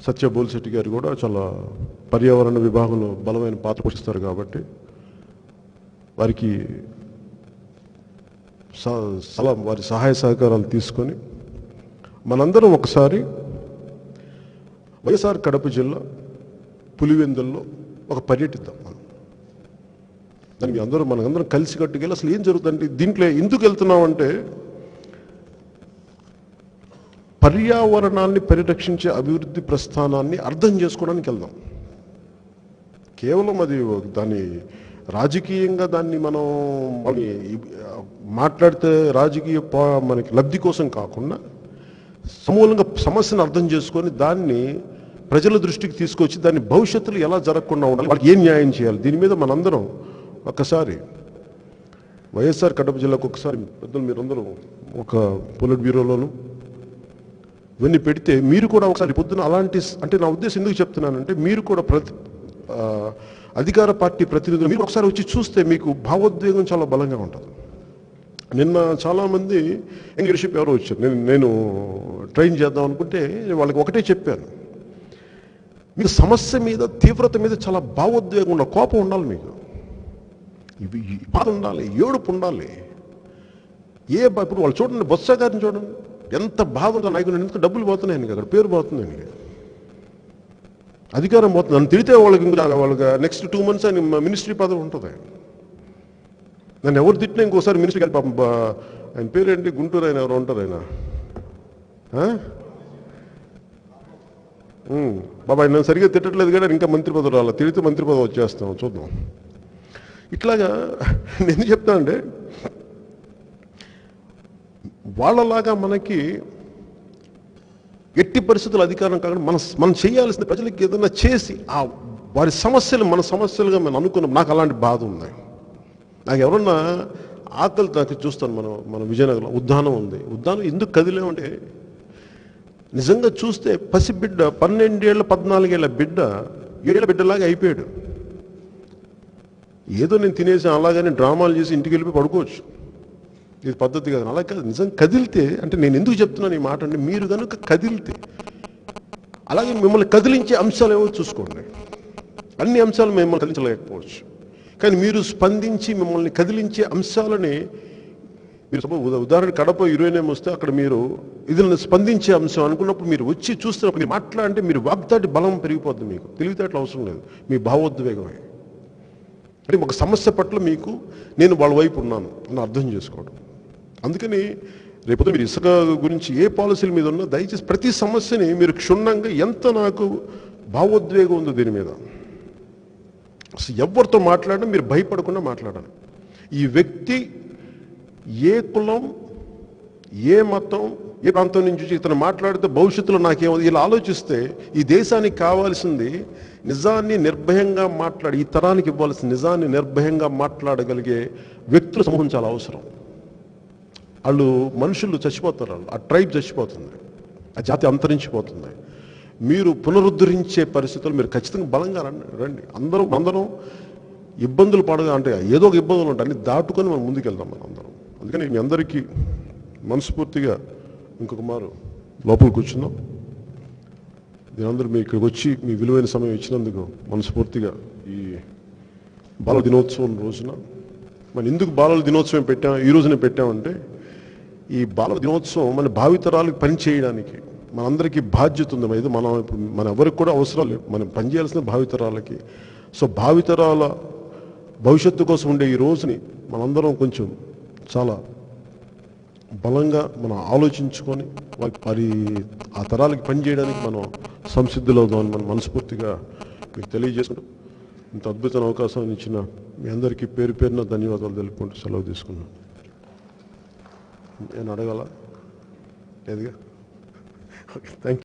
సత్య బోల్శెట్టి గారు కూడా చాలా పర్యావరణ విభాగంలో బలమైన పాత్ర పోషిస్తారు కాబట్టి వారికి స- వారి సహాయ సహకారాలు తీసుకొని మనందరం ఒకసారి వైఎస్ఆర్ కడప జిల్లా పులివెందుల్లో ఒక పర్యటిద్దాం మనం. దానికి అందరూ మనందరం కలిసి కట్టుకెళ్ళి అసలు ఏం జరుగుతుందంటే దీంట్లో ఎందుకు వెళ్తున్నామంటే పర్యావరణాన్ని పరిరక్షించే అభివృద్ధి ప్రస్థానాన్ని అర్థం చేసుకోవడానికి వెళ్దాం. కేవలం అది దాన్ని రాజకీయంగా దాన్ని మనం మాట్లాడితే రాజకీయ మనకి లబ్ధి కోసం కాకుండా సమూలంగా సమస్యను అర్థం చేసుకొని దాన్ని ప్రజల దృష్టికి తీసుకొచ్చి దాన్ని భవిష్యత్తులో ఎలా జరగకుండా ఉండాలి వాళ్ళకి ఏం న్యాయం చేయాలి దీని మీద మనందరం ఒక్కసారి వైఎస్ఆర్ కడప జిల్లాకు ఒకసారి పెద్దలు మీరందరూ ఒక పొలిట్ బ్యూరోలోను ఇవన్నీ పెడితే మీరు కూడా ఒకసారి పొద్దున అలాంటి అంటే నా ఉద్దేశం ఎందుకు చెప్తున్నానంటే మీరు కూడా ప్రతి అధికార పార్టీ ప్రతినిధులు మీరు ఒకసారి వచ్చి చూస్తే మీకు భావోద్వేగం చాలా బలంగా ఉంటుంది. నిన్న చాలామంది లీడర్షిప్ ఎవరో వచ్చారు. నేను నేను ట్రైన్ చేద్దాం అనుకుంటే వాళ్ళకి ఒకటే చెప్పాను. మీకు సమస్య మీద తీవ్రత మీద చాలా భావోద్వేగం ఉండాలి కోపం ఉండాలి మీకు. ఇవి బాధ ఉండాలి ఏడుపు ఉండాలి. ఏ బా- ఇప్పుడు వాళ్ళు చూడండి బొత్స గారిని చూడండి. ఎంత బాధ నాయకుడు ఎందుకు డబ్బులు పోతున్నాయి ఆయనకి అక్కడ పేరు పోతుంది ఆయనకి అధికారం పోతుంది. నన్ను తిడితే వాళ్ళకి ఇంకా వాళ్ళకి నెక్స్ట్ టూ మంత్స్ ఆయన మినిస్ట్రీ పదవి ఉంటుంది. నన్ను ఎవరు తిట్టినా ఇంకోసారి మినిస్ట్రీ గారి పాపం బా- ఆయన పేరేంటి గుంటూరు ఆయన ఎవరు ఉంటారు ఆయన. బాబా ఆయన నన్ను సరిగ్గా తిట్టట్లేదు కానీ ఇంకా మంత్రి పదవి రాలా. తిడితే మంత్రి పదవి వచ్చేస్తాం చూద్దాం. ఇట్లాగా నేను చెప్తా అంటే వాళ్ళలాగా మనకి ఎట్టి పరిస్థితులు అధికారం కాకుండా మనం మనం చేయాల్సిన ప్రజలకి ఏదైనా చేసి ఆ వారి సమస్యలు మన సమస్యలుగా మనం అనుకున్నాం. నాకు అలాంటి బాధ ఉంది. నాకు ఎవరన్నా ఆకలి నాకు చూస్తాను మనం మన విజయనగరంలో ఉద్దానం ఉంది. ఉద్దానం ఎందుకు కదిలేమంటే నిజంగా చూస్తే పసిబిడ్డ పన్నెండేళ్ళ పద్నాలుగేళ్ళ బిడ్డ ఏళ్ళ బిడ్డలాగా అయిపోయాడు. ఏదో నేను తినేసి అలాగని డ్రామాలు చేసి ఇంటికి వెళ్ళిపోయి పడుకోవచ్చు. ఇది పద్ధతి కాదు. అలా కాదు. నిజం కదిలితే అంటే నేను ఎందుకు చెప్తున్నాను ఈ మాట అంటే మీరు కనుక కదిలితే అలాగే మిమ్మల్ని కదిలించే అంశాలు ఏవో చూసుకోండి. అన్ని అంశాలు మిమ్మల్ని కదిలించలేకపోవచ్చు. కానీ మీరు స్పందించి మిమ్మల్ని కదిలించే అంశాలని మీరు ఉదా- ఉదాహరణ కడప యురేనియం వస్తే అక్కడ మీరు ఇదిని స్పందించే అంశం అనుకున్నప్పుడు మీరు వచ్చి చూస్తున్నప్పుడు మీరు మాట్లాడంటే మీరు వాగ్దాటి బలం పెరిగిపోద్ది మీకు. తెలివితేటలు అవసరం లేదు. మీ భావోద్వేగమే. అంటే ఒక సమస్య పట్ల మీకు నేను వాళ్ళ వైపు ఉన్నాను. అని అర్థం చేసుకోవడం అందుకని రేపొద్దు మీరు ఇసుక గురించి ఏ పాలసీల మీద ఉన్నా దయచేసి ప్రతి సమస్యని మీరు క్షుణ్ణంగా ఎంత నాకు భావోద్వేగం ఉందో దీని మీద. అసలు ఎవరితో మాట్లాడినా మీరు భయపడకుండా మాట్లాడాలి. ఈ వ్యక్తి ఏ కులం ఏ మతం ఏ ప్రాంతం నుంచి ఇతను మాట్లాడితే భవిష్యత్తులో నాకేమో ఇలా ఆలోచిస్తే ఈ దేశానికి కావాల్సింది నిజాన్ని నిర్భయంగా మాట్లాడి ఈ తరానికి ఇవ్వాల్సిన నిజాన్ని నిర్భయంగా మాట్లాడగలిగే వ్యక్తుల సమూహం చాలా అవసరం. వాళ్ళు మనుషులు చచ్చిపోతారు వాళ్ళు. ఆ ట్రైబ్ చచ్చిపోతుంది. ఆ జాతి అంతరించిపోతుంది. మీరు పునరుద్ధరించే పరిస్థితులు మీరు ఖచ్చితంగా బలంగా రండి రండి. అందరం అందరం ఇబ్బందులు పడగా అంటే ఏదో ఒక ఇబ్బందులు ఉంటాయి. అన్ని దాటుకొని మనం ముందుకెళ్దాం మనం అందరం. అందుకని మీ అందరికీ మనస్ఫూర్తిగా ఇంకొక మారు లోపల కూర్చుందాం. దీనందరూ మీ ఇక్కడికి వచ్చి మీ విలువైన సమయం ఇచ్చినందుకు మనస్ఫూర్తిగా ఈ బాల దినోత్సవం రోజున. మనం ఎందుకు బాలల దినోత్సవం పెట్టాం ఈ రోజున పెట్టామంటే ఈ బాల దినోత్సవం మన భావితరాలకు పని చేయడానికి మనందరికీ బాధ్యత ఉంది. ఇది మనం మన ఎవరికి కూడా అవసరం లేదు. మనం పనిచేయాల్సిన భావితరాలకి. సో భావితరాల భవిష్యత్తు కోసం ఉండే ఈ రోజుని మనందరం కొంచెం చాలా బలంగా మనం ఆలోచించుకొని వారి వారి ఆ తరాలకి పనిచేయడానికి మనం సంసిద్ధులవుదామని మనం మనస్ఫూర్తిగా మీకు తెలియజేసుకుంటాం ఇంత అద్భుతమైన అవకాశం ఇచ్చిన మీ అందరికీ పేరు పేరున ధన్యవాదాలు తెలుపుకుంటూ సెలవు తీసుకున్నాను. నేను అడగాల లేదుగా ఓకే థ్యాంక్